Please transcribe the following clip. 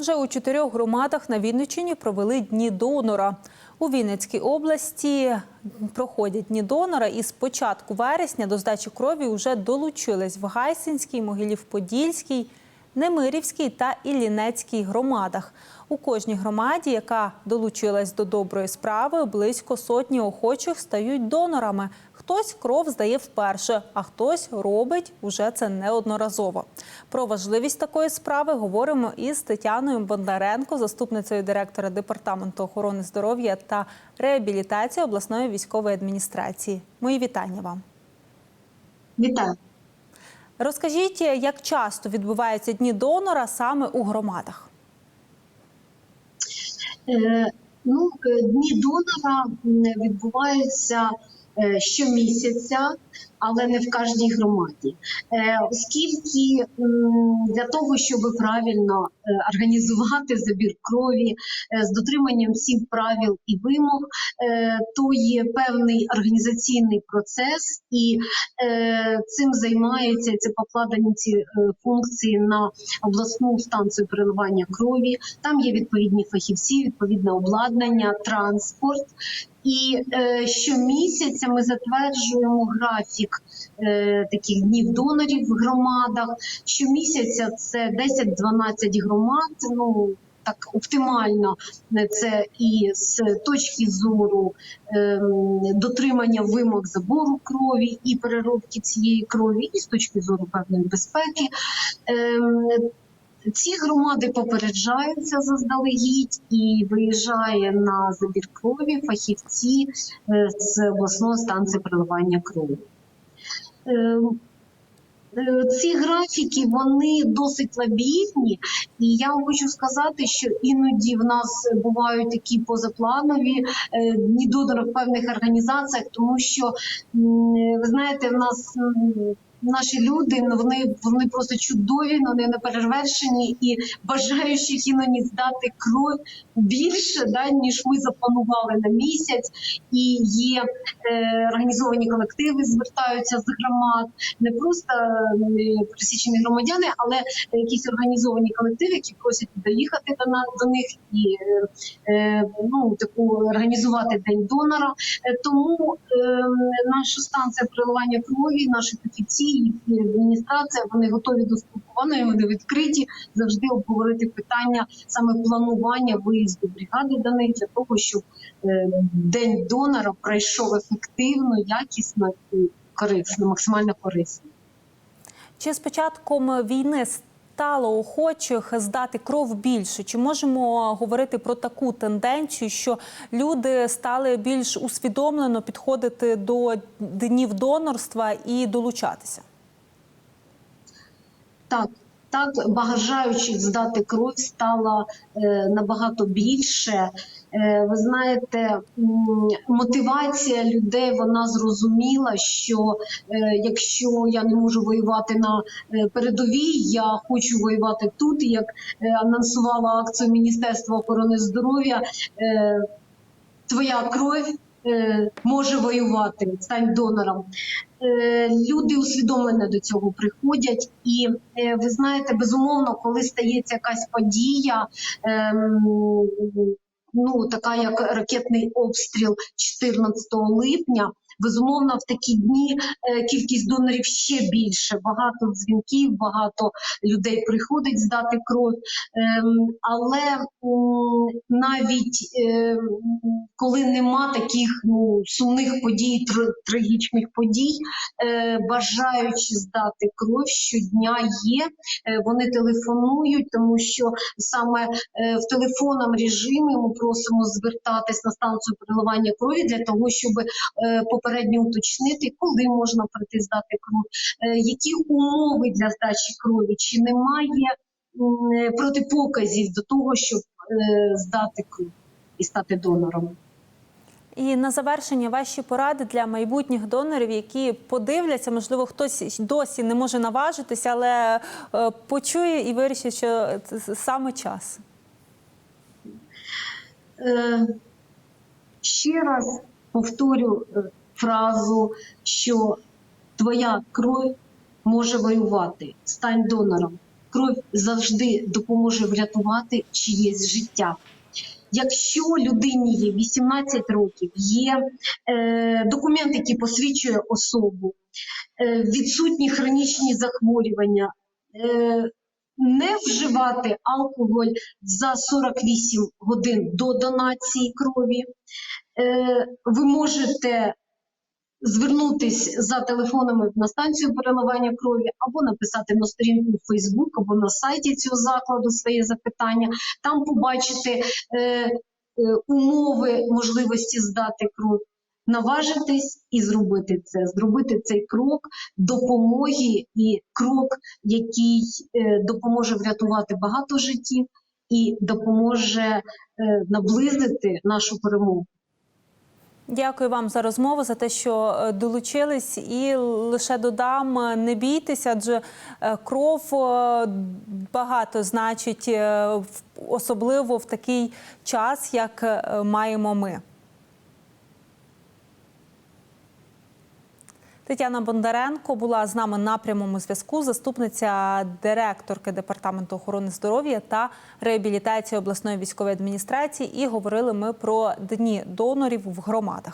Вже у чотирьох громадах на Вінниччині провели дні донора. У Вінницькій області проходять дні донора, і з початку вересня до здачі крові вже долучились в Гайсинській, Могилів-Подільській, Немирівській та Іллінецькій громадах. У кожній громаді, яка долучилась до доброї справи, близько сотні охочих стають донорами. Хтось кров здає вперше, а хтось робить уже це неодноразово. Про важливість такої справи говоримо із Тетяною Бондаренко, заступницею директора департаменту охорони здоров'я та реабілітації обласної військової адміністрації. Мої вітання вам. Вітаю. Розкажіть, як часто відбуваються дні донора саме у громадах? Е, Ну, е, дні донора відбуваються щомісяця, але не в кожній громаді. Е, Оскільки для того, щоб правильно е, організувати забір крові е, з дотриманням всіх правил і вимог, то є певний організаційний процес, і цим займається це покладені ці функції на обласну станцію переливання крові. Там є відповідні фахівці, відповідне обладнання, транспорт. І е, щомісяця ми затверджуємо графік е, таких днів донорів в громадах. Щомісяця це 10-12 громад. Ну так оптимально е, це і з точки зору ем, дотримання вимог забору крові і переробки цієї крові, і з точки зору певної безпеки. Ем, ці громади попереджаються заздалегідь і виїжджає на забір крові фахівці е, з обласної станції переливання крові. Е, е, Ці графіки вони досить лабільні, і я вам хочу сказати, що іноді в нас бувають такі позапланові е, дні донора в певних організаціях, тому що ви знаєте, в нас наші люди ну, вони, вони просто чудові, ну, вони неперевершені і бажаючих іноді здати кров більше, да, ніж ми запланували на місяць. І є е, організовані колективи, звертаються з громад, не просто е, пересічені громадяни, але якісь організовані колективи, які просять доїхати до нас до них і е, е, ну таку організувати день донора. Е, Тому е, наша станція приливання крові, наші фахівці і адміністрація вони готові до спілкування. Вони відкриті завжди обговорити питання саме планування виїзду бригади до них для того, щоб е, день донора пройшов ефективно, якісно і корисно, максимально корисно. Чи з початком війни стало охочих здати кров більше? Чи можемо говорити про таку тенденцію, що люди стали більш усвідомлено підходити до днів донорства і долучатися? Так, так бажаючих здати кров стало е, набагато більше. Е, ви знаєте, мотивація людей вона зрозуміла, що е, якщо я не можу воювати на е, передовій, я хочу воювати тут. Як анонсувала акцію Міністерства охорони здоров'я, твоя кров. Може воювати, стань донором. Люди усвідомлено до цього приходять, і ви знаєте, безумовно, коли стається якась подія, ем, ну така як ракетний обстріл 14 липня. Безумовно, в такі дні е, кількість донорів ще більше. Багато дзвінків, багато людей приходить здати кров. Ем, але навіть ем, коли нема таких ну, сумних подій, трагічних подій, е, бажаючи здати кров щодня є. Е, Вони телефонують, тому що саме в телефонному режимі ми просимо звертатись на станцію переливання крові для того, щоб е, попередньо уточнити, коли можна прийти здати кров, е, які умови для здачі крові, чи немає е, протипоказів до того, щоб е, здати кров і стати донором. І на завершення ваші поради для майбутніх донорів, які подивляться, можливо, хтось досі не може наважитися, але почує і вирішить, що це саме час. Ще раз повторю фразу, що твоя кров може воювати, стань донором. кров завжди допоможе врятувати чиєсь життя. Якщо людині є 18 років, є е, документ, який посвідчує особу, е, відсутні хронічні захворювання, е, не вживати алкоголь за 48 годин до донації крові, е, ви можете звернутись за телефонами на станцію переливання крові або написати на сторінку в Фейсбук або на сайті цього закладу своє запитання. Там побачите е, е, умови можливості здати кров. Наважитись і зробити це, зробити цей крок допомоги і крок, який е, допоможе врятувати багато життів і допоможе е, наблизити нашу перемогу. Дякую вам за розмову, за те, що е, долучились. І лише додам, е, не бійтеся, адже е, кров багато значить, особливо в такий час, як маємо ми. Тетяна Бондаренко була з нами на прямому зв'язку, заступниця директорки департаменту охорони здоров'я та реабілітації обласної військової адміністрації. І говорили ми про дні донорів в громадах.